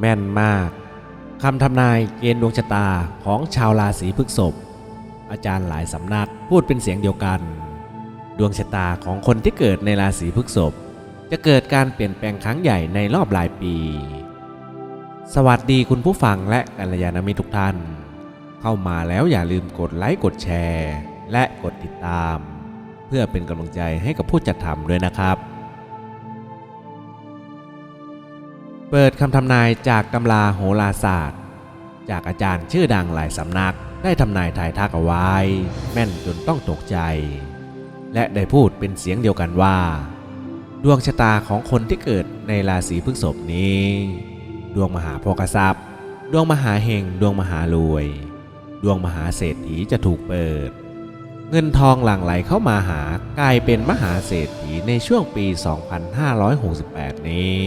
แม่นมากคำทำนายเกณฑ์ดวงชะตาของชาวราศีพฤษภอาจารย์หลายสำนักพูดเป็นเสียงเดียวกัน ดวงชะตาของคนที่เกิดในราศีพฤษภจะเกิดการเปลี่ยนแปลงครั้งใหญ่ในรอบหลายปี สวัสดีคุณผู้ฟังและกัลยาณมิตรทุกท่าน เข้ามาแล้วอย่าลืมกดไลค์กดแชร์ และกดติดตาม เพื่อเป็นกำลังใจให้กับผู้จัดทำด้วยนะครับ เปิดคำทำนายจากตำราโหราศาสตร์ จากอาจารย์ชื่อดังหลายสำนักได้ทำนายทายทักเอาไว้ แม่นจนต้องตกใจ และได้พูดเป็นเสียงเดียวกันว่า ดวงชะตาของคนที่เกิดในราศีพฤษภนี้ ดวงมหาโภคทรัพย์ ดวงมหาเฮงดวงมหารวย ดวงมหาเศรษฐีจะถูกเปิด เงินทองหลั่งไหลเข้ามาหากลายเป็นมหาเศรษฐีในช่วงปี 2568 นี้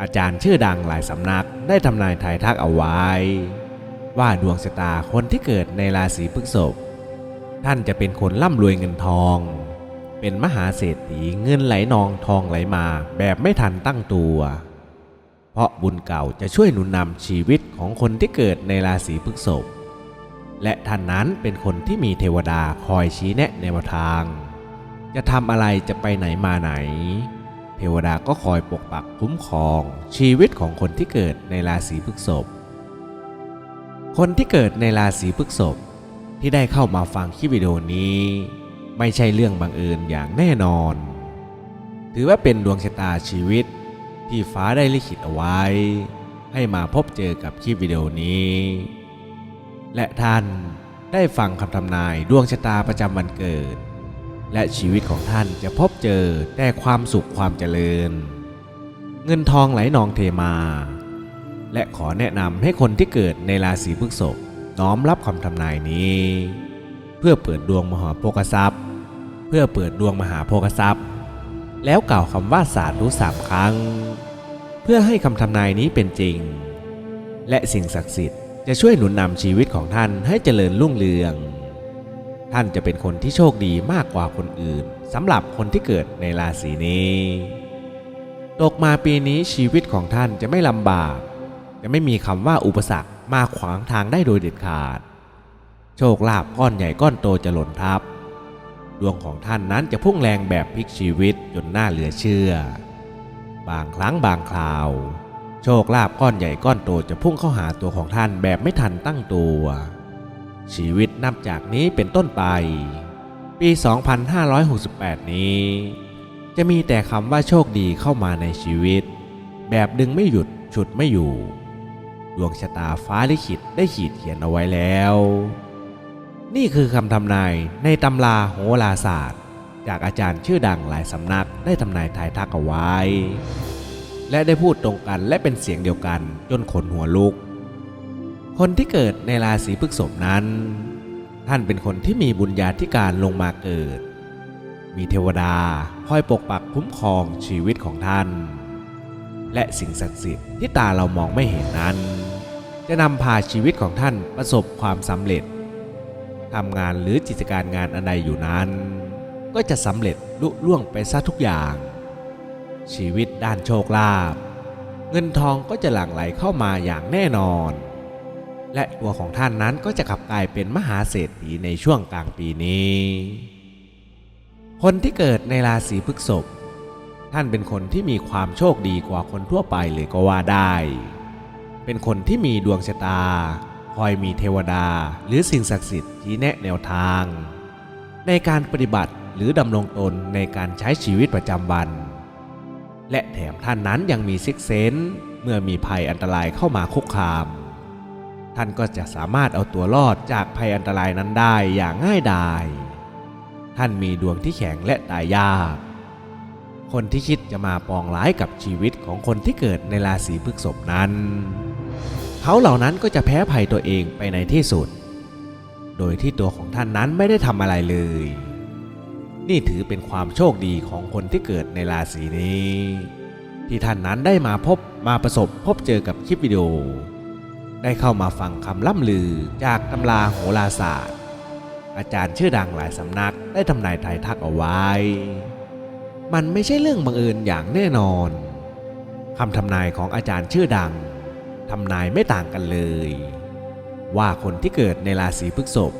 อาจารย์ชื่อดังหลายสำนักได้ทำนายทายทักเอาไว้ ว่าดวงชะตาคนที่เกิดในราศีพฤษภท่านจะเป็นคนร่ำรวยเงินทอง เป็นมหาเศรษฐีเงินไหลนองทองไหลมาแบบไม่ทันตั้งตัว เพราะบุญเก่าจะช่วยหนุนนำชีวิตของคนที่เกิดในราศีพฤษภและท่านนั้นเป็นคนที่มีเทวดาคอยชี้แนะแนวทาง จะทำอะไรจะไปไหนมาไหน เทวดาก็คอยปกปักคุ้มครองชีวิตของคนที่เกิดในราศีพฤษภ คนที่เกิดในราศีพฤษภที่ได้เข้ามาฟังคลิปวิดีโอนี้ ไม่ใช่เรื่องบังเอิญอย่างแน่นอน ถือว่าเป็นดวงชะตาชีวิตที่ฟ้าได้ลิขิตเอาไว้ ให้มาพบเจอกับคลิปวิดีโอนี้ และท่านได้ฟังคำทำนายดวงชะตาประจำวันเกิด และชีวิตของท่านจะพบเจอแต่ความสุขความเจริญ เงินทองไหลนองเทมา และขอแนะนำให้คนที่เกิดในราศีพฤษภน้อมรับคำทำนายนี้ เพื่อเปิดดวงมหาโภคทรัพย์ เพื่อเปิดดวงมหาโภคทรัพย์ แล้วกล่าวคำว่าสาธุสามครั้ง เพื่อให้คำทำนายนี้เป็นจริง และสิ่งศักดิ์สิทธิ์จะช่วยหนุนนำชีวิตของท่านให้เจริญรุ่งเรือง ท่านจะเป็นคนที่โชคดีมากกว่าคนอื่นสำหรับคนที่เกิดในราศีนี้ ตกมาปีนี้ชีวิตของท่านจะไม่ลำบาก จะไม่มีคำว่าอุปสรรคมาขวางทางได้โดยเด็ดขาด โชคลาภก้อนใหญ่ก้อนโตจะหล่นทับ ดวงของท่านนั้นจะพุ่งแรงแบบพลิกชีวิตจนน่าเหลือเชื่อ บางครั้งบางคราว โชคลาภก้อนใหญ่ก้อนโตจะพุ่งเข้าหาตัวของท่านแบบไม่ทันตั้งตัวชีวิต นับจากนี้เป็นต้นไป ปี 2568 นี้ จะมีแต่คำว่าโชคดีเข้ามาในชีวิต แบบดึงไม่หยุดฉุดไม่อยู่ ดวงชะตาฟ้าลิขิตได้ขีดเขียนเอาไว้แล้ว นี่คือคำทำนายในตำราโหราศาสตร์ จากอาจารย์ชื่อดังหลายสำนักได้ทำนายทายทักเอาไว้ และได้พูดตรงกันและเป็นเสียงเดียวกันจนขนหัวลุกคนที่เกิดในราศีพฤษภนั้น ท่านเป็นคนที่มีบุญญาธิการลงมาเกิด มีเทวดาคอยปกปักคุ้มครองชีวิตของท่าน และสิ่งศักดิ์สิทธิ์ที่ตาเรามองไม่เห็นนั้น จะนำพาชีวิตของท่านประสบความสำเร็จทำงานหรือกิจการงานอันใดอยู่นั้น ก็จะสำเร็จลุล่วงไปซะทุกอย่าง ชีวิตด้านโชคลาภเงินทองก็จะหลั่งไหลเข้ามาอย่างแน่นอน และตัวของท่านนั้นก็จะกลับกลายเป็นมหาเศรษฐีในช่วงกลางปีนี้ คนที่เกิดในราศีพฤษภท่านเป็นคนที่มีความโชคดีกว่าคนทั่วไปเลยก็ว่าได้ เป็นคนที่มีดวงชะตา คอยมีเทวดาหรือสิ่งศักดิ์สิทธิ์ที่แนะแนวทาง ในการปฏิบัติหรือดำรงตนในการใช้ชีวิตประจำวัน และแถมท่านนั้นยังมีซิกเซนเมื่อมีภัยอันตรายเข้ามาคุกคาม ท่านก็จะสามารถเอาตัวรอดจากภัยอันตรายนั้นได้อย่างง่ายดาย ท่านมีดวงที่แข็งและตายยาก คนที่คิดจะมาปองร้ายกับชีวิตของคนที่เกิดในราศีพฤษภนั้น เขาเหล่านั้นก็จะแพ้ภัยตัวเองไปในที่สุด โดยที่ตัวของท่านนั้นไม่ได้ทำอะไรเลย นี่ถือเป็นความโชคดีของคนที่เกิดในราศีนี้ ที่ท่านนั้นได้มาพบมาประสบพบเจอกับคลิปวิดีโอ ได้เข้ามาฟังคำล่ำลือจากตำราโหราศาสตร์ อาจารย์ชื่อดังหลายสำนักได้ทำนายทายทักเอาไว้ มันไม่ใช่เรื่องบังเอิญอย่างแน่นอนคำทำนายของอาจารย์ชื่อดังทำนายไม่ต่างกันเลย ว่าคนที่เกิดในราศีพฤษภ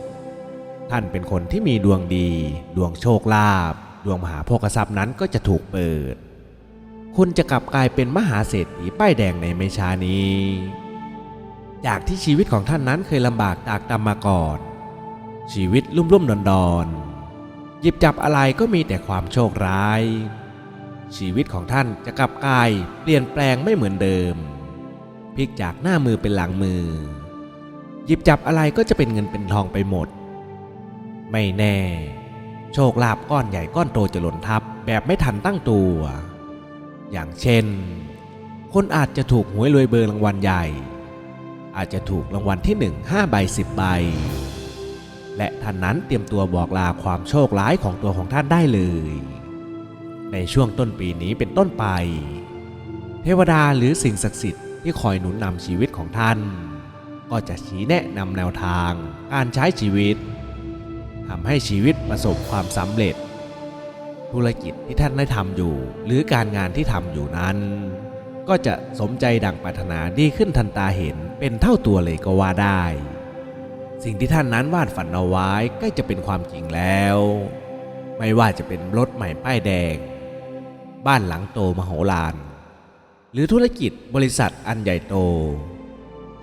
ท่านเป็นคนที่มีดวงดี ดวงโชคลาภดวงมหาโภคทรัพย์นั้นก็จะถูกเปิด คุณจะกลับกลายเป็นมหาเศรษฐีป้ายแดงในไม่ช้านี้ จากที่ชีวิตของท่านนั้นเคยลำบากตากตำมาก่อน ชีวิตลุ่มลุ่มดอนดอนหยิบจับอะไรก็มีแต่ความโชคร้าย ชีวิตของท่านจะกลับกลายเปลี่ยนแปลงไม่เหมือนเดิมพลิกจากหน้ามือเป็นหลังมือ หยิบจับอะไรก็จะเป็นเงินเป็นทองไปหมด ไม่แน่ โชคลาภก้อนใหญ่ก้อนโตจะหล่นทับแบบไม่ทันตั้งตัว อย่างเช่น คนอาจจะถูกหวยรวยเบอร์รางวัลใหญ่ อาจจะถูกรางวัลที่หนึ่งห้าใบสิบใบ และท่านนั้นเตรียมตัวบอกลาความโชคร้ายของตัวของท่านได้เลย ในช่วงต้นปีนี้เป็นต้นไป เทวดาหรือสิ่งศักดิ์สิทธิ์ที่คอยหนุนนำชีวิตของท่าน ก็จะชี้แนะนำแนวทางการใช้ชีวิตทำให้ชีวิตประสบความสำเร็จ ธุรกิจที่ท่านได้ทำอยู่ หรือการงานที่ทำอยู่นั้น ก็จะสมใจดังปรารถนาดีขึ้นทันตาเห็นเป็นเท่าตัวเลยก็ว่าได้ สิ่งที่ท่านนั้นวาดฝันเอาไว้ใกล้จะเป็นความจริงแล้ว ไม่ว่าจะเป็นรถใหม่ป้ายแดง บ้านหลังโตมโหฬารหรือธุรกิจบริษัทอันใหญ่โต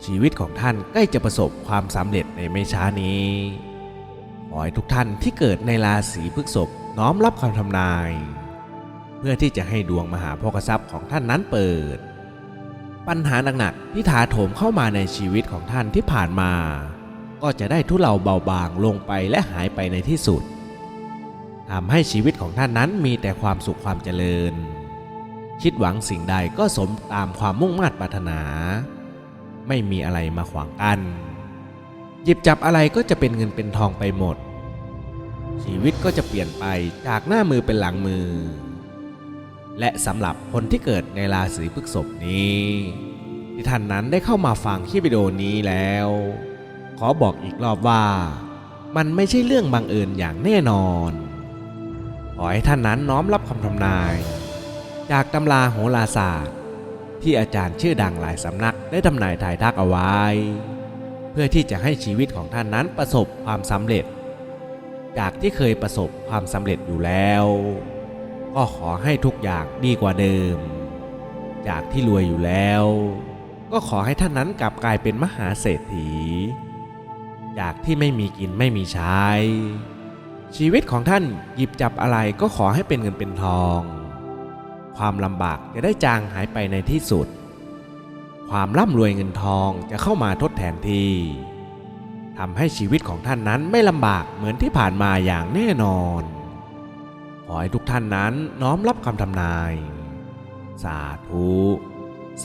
ชีวิตของท่านใกล้จะประสบความสำเร็จในไม่ช้านี้ขอให้ทุกท่านที่เกิดในราศีพฤษภน้อมรับคำทำนาย เพื่อที่จะให้ดวงมหาโภคทรัพย์ของท่านนั้นเปิด ปัญหาหนักๆที่ถาโถมเข้ามาในชีวิตของท่านที่ผ่านมา ก็จะได้ทุเลาเบาบางลงไปและหายไปในที่สุดทำให้ชีวิตของท่านนั้นมีแต่ความสุขความเจริญ คิดหวังสิ่งใดก็สมตามความมุ่งมา่ปรารถนา ไม่มีอะไรมาขวางกันหยิบจับอะไรก็จะเป็นเงินเป็นทองไปหมด ชีวิตก็จะเปลี่ยนไปจากหน้ามือเป็นหลังมือ และสำหรับคนที่เกิดในราศีพฤษภนี้ ที่ท่านนั้นได้เข้ามาฟังคลิปวิดีโอนี้แล้ว ขอบอกอีกรอบว่า มันไม่ใช่เรื่องบังเอิญอย่างแน่นอน ขอให้ท่านนั้นน้อมรับคำทำนาย จากตำราโหราศาสตร์ ที่อาจารย์ชื่อดังหลายสำนักได้ทำนายถ่ายทักเอาไว้ เพื่อที่จะให้ชีวิตของท่านนั้นประสบความสำเร็จ จากที่เคยประสบความสำเร็จอยู่แล้ว ก็ขอให้ทุกอย่างดีกว่าเดิม จากที่รวยอยู่แล้ว ก็ขอให้ท่านนั้นกลับกลายเป็นมหาเศรษฐี จากที่ไม่มีกินไม่มีใช้ ชีวิตของท่านหยิบจับอะไรก็ขอให้เป็นเงินเป็นทอง ความลำบากจะได้จางหายไปในที่สุด ความร่ำรวยเงินทองจะเข้ามาทดแทนที่ทำให้ชีวิตของท่านนั้นไม่ลำบากเหมือนที่ผ่านมาอย่างแน่นอน ขอให้ทุกท่านนั้นน้อมรับคำทำนาย สาธุ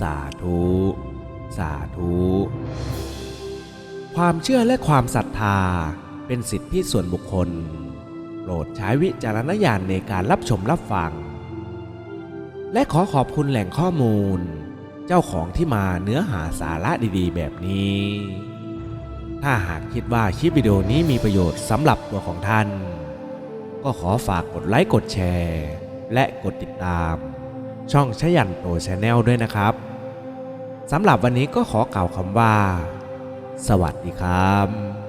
สาธุ สาธุ ความเชื่อและความศรัทธาเป็นสิทธิส่วนบุคคล โปรดใช้วิจารณญาณในการรับชมรับฟัง และขอขอบคุณแหล่งข้อมูล เจ้าของที่มาเนื้อหาสาระดีๆ แบบนี้ ถ้าหากคิดว่าคลิปวิดีโอนี้มีประโยชน์สำหรับตัวของท่าน ก็ขอฝากกดไลค์กดแชร์ และกดติดตาม ช่องชยันโตชาแนลด้วยนะครับสำหรับวันนี้ก็ขอกล่าวคำว่า สวัสดีครับ